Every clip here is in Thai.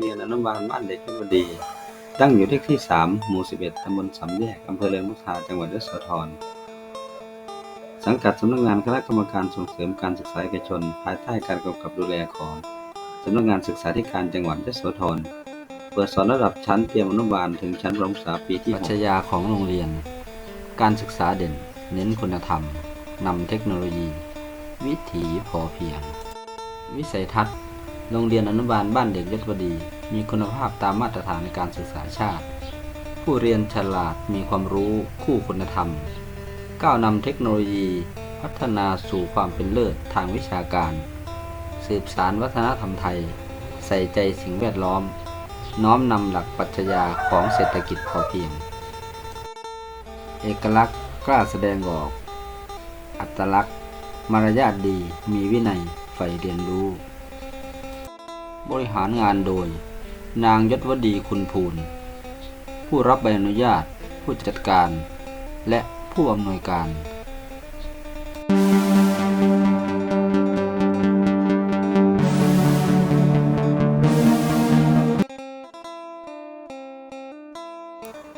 เรียนอนุบาลบ้านเด็กเพชรบุรีตั้งอยู่เลขที่ 3 หมู่ 11 ตำบลสำแยก อำเภอเริงนกทาจังหวัดยโสธร สังกัดสำนักงานคณะกรรมการส่งเสริมการศึกษาเอกชน ภายใต้การกำกับดูแลของสำนักงานศึกษาธิการจังหวัดยโสธร เปิดสอนระดับชั้นเตรียมอนุบาลถึงชั้นประถมศึกษาปีที่ปรัชญาของโรงเรียน การศึกษาเด่น เน้นคุณธรรม นำเทคโนโลยี วิถีพอเพียง วิสัยทัศน์โรงเรียนอนุบาลบ้านเด็กยศวดี มีคุณภาพตามมาตรฐานในการศึกษาชาติ ผู้เรียนฉลาดมีความรู้คู่คุณธรรม ก้าวนำเทคโนโลยีพัฒนาสู่ความเป็นเลิศทางวิชาการ สืบสารวัฒนธรรมไทย ใส่ใจสิ่งแวดล้อม น้อมนำหลักปรัชญาของเศรษฐกิจพอเพียง เอกลักษณ์กล้าแสดงออก อัตลักษณ์ มารยาทดีมีวินัยใฝ่เรียนรู้ บริหารงานโดย นางยศวดีคุณภูลผู้รับใบอนุญาต ผู้จัดการ และผู้อำนวยการ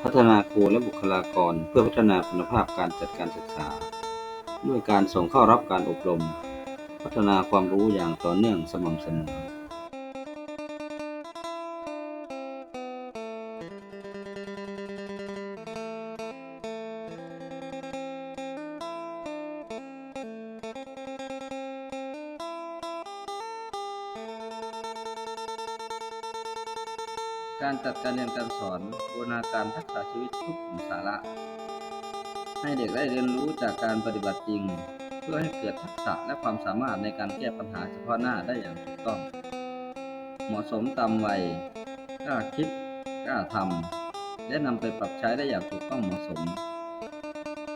พัฒนาครูและบุคลากรเพื่อพัฒนาคุณภาพการจัดการศึกษา ด้วยการส่งเข้ารับการอบรม พัฒนาความรู้อย่างต่อเนื่องสม่ำเสมอ การจัดการเรียนการสอนบูรณาการทักษะชีวิตทุกกลุ่มสาระ ให้เด็กได้เรียนรู้จากการปฏิบัติจริง เพื่อให้เกิดทักษะและความสามารถในการแก้ปัญหาเฉพาะหน้าได้อย่างถูกต้อง เหมาะสมตามวัยกล้าคิดกล้าทำและนำไปปรับใช้ได้อย่างถูกต้องเหมาะสม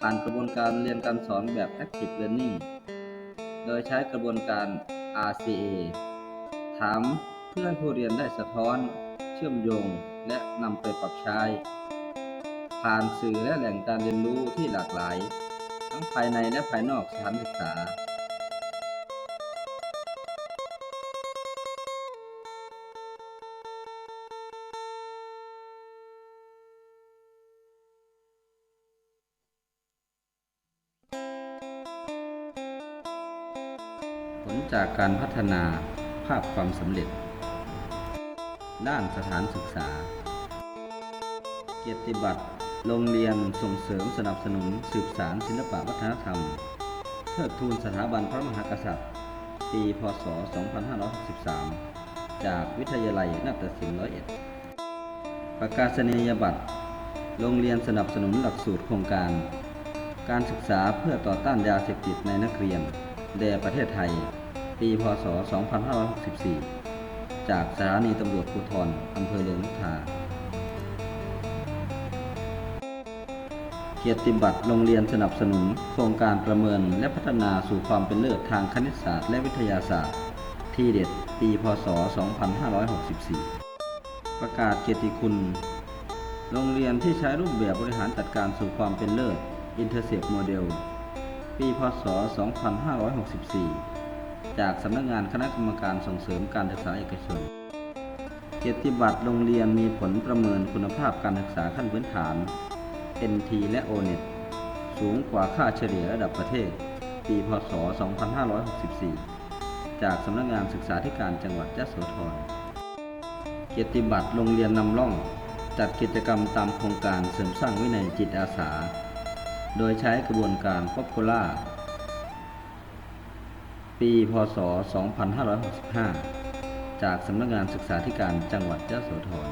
ผ่านกระบวนการเรียนการสอนแบบ Active Learning โดยใช้กระบวนการ RCA ถามเพื่อให้ผู้เรียนได้สะท้อน เชื่อมโยงและนำไปปรับใช้ ผ่านสื่อและแหล่งการเรียนรู้ที่หลากหลาย ทั้งภายในและภายนอกสถานศึกษา ผลจากการพัฒนาภาพความสำเร็จ ด้านสถานศึกษา เกียรติบัตร โรงเรียนส่งเสริมสนับสนุนสืบสารศิลปวัฒนธรรมเทิดทูนสถาบันพระมหากษัตริย์ ปีพศ 2563 จากวิทยาลัยนาฏศิลป์ร้อยเอ็ดประกาศนียบัตร โรงเรียนสนับสนุนหลักสูตรโครงการ การศึกษาเพื่อต่อต้านยาเสพติดในนักเรียนแด่ประเทศไทย ปี พศ 2564 จากสถานีตำรวจภูธรอำเภอเรืองนกทาเกียรติบัตรโรงเรียนสนับสนุน โครงการประเมินและพัฒนาสู่ความเป็นเลิศทางคณิตศาสตร์และวิทยาศาสตร์ ที่เด็ดปีพศ 2564 ประกาศเกียรติคุณ โรงเรียนที่ใช้รูปแบบบริหารจัดการสู่ความเป็นเลิศ Intercept Model ปีพศ 2564 จากสำนักงานคณะกรรมการส่งเสริมการศึกษาเอกชน เกียรติบัตรโรงเรียนมีผลประเมินคุณภาพการศึกษาขั้นพื้นฐาน NT และ ONET สูงกว่าค่าเฉลี่ยระดับประเทศ ปีพศ 2564 จากสำนักงานศึกษาธิการจังหวัดยะโสธร เกียรติบัตรโรงเรียนนำร่อง จัดกิจกรรมตามโครงการเสริมสร้างวินัยจิตอาสา โดยใช้กระบวนการ Popular ปีพศ 2565 จากสำนักงานศึกษาธิการจังหวัดยะโสธร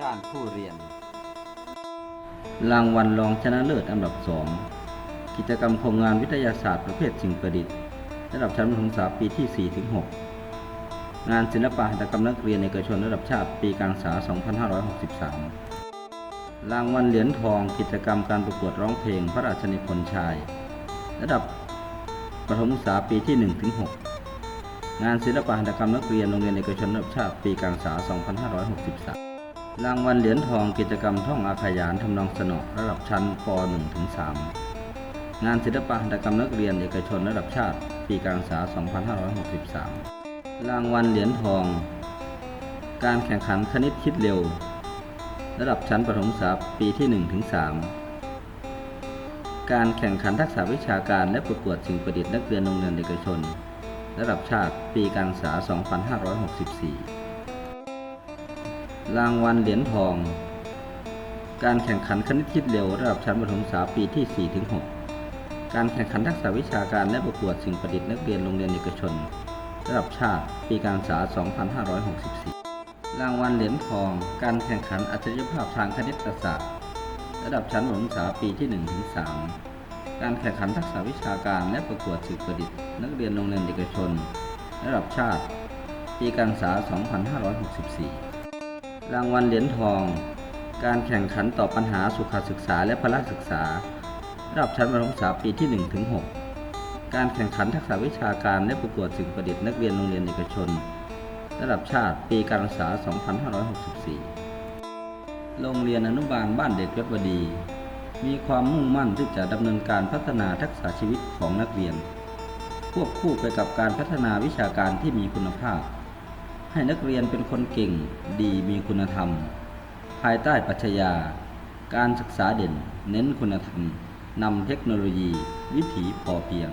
ด้านผู้เรียน รางวัลรองชนะเลิศอันดับ 2 กิจกรรมโครงงานวิทยาศาสตร์ประเภทสิ่งประดิษฐ์ ระดับชั้นประถมศึกษาปีที่ 4 ถึง 6 งานศิลปะหัตถกรรมนักเรียนเอกชนระดับชาติปีการศึกษา 2563 รางวัลเหรียญทองกิจกรรมการประกวดร้องเพลงพระราชนิพนธ์ชาย ระดับ ประถมศึกษาปีที่ 1 ถึง 6 งานศิลปะหัตถกรรมนักเรียนโรงเรียนเอกชนระดับชาติปีการศึกษา 2563 รางวัลเหรียญทองกิจกรรมท่องอาขยานทำนองสนอระดับชั้นป .1 ถึง 3 งานศิลปะหัตถกรรมนักเรียนเอกชนระดับชาติ ปีการศึกษา 2563 รางวัลเหรียญทอง การแข่งขันคณิตคิดเร็ว ระดับชั้นประถมศึกษาปีที่ 1 ถึง 3 การแข่งขันทักษะวิชาการและประกวดสิ่งประดิษฐ์นักเรียนโรงเรียนเอกชน ระดับชาติปีการศึกษา 2564 รางวัลเหรียญทอง การแข่งขันคณิตคิดเร็วระดับชั้นประถมศึกษาปีที่ 4-6 การแข่งขันทักษะวิชาการและประกวดสิ่งประดิษฐ์นักเรียนโรงเรียนเอกชน ระดับชาติปีการศึกษา 2564 รางวัลเหรียญทอง การแข่งขันอัจฉริยภาพทางคณิตศาสตร์ ระดับชั้นประถมศึกษาปีที่1ถึง3การแข่งขันทักษะวิชาการและประกวดสิ่งประดิษฐ์ นักเรียนโรงเรียนเอกชน ระดับชาติ ปีการศึกษา 2564 รางวัลเหรียญทอง การแข่งขันต่อปัญหาสุขศึกษาและพละศึกษา ระดับชั้นประถมศึกษาปีที่1ถึง6การแข่งขันทักษะวิชาการและประกวดสิ่งประดิษฐ์นักเรียนโรงเรียนเอกชน ระดับชาติ ปีการศึกษา 2564 โรงเรียนอนุบาลบ้านเด็กยศวดี มีความมุ่งมั่นที่จะดำเนินการพัฒนาทักษะชีวิตของนักเรียน ควบคู่ไปกับการพัฒนาวิชาการที่มีคุณภาพ ให้นักเรียนเป็นคนเก่งดีมีคุณธรรม ภายใต้ปรัชญาการศึกษาเด่น เน้นคุณธรรมนำเทคโนโลยี วิถีพอเพียง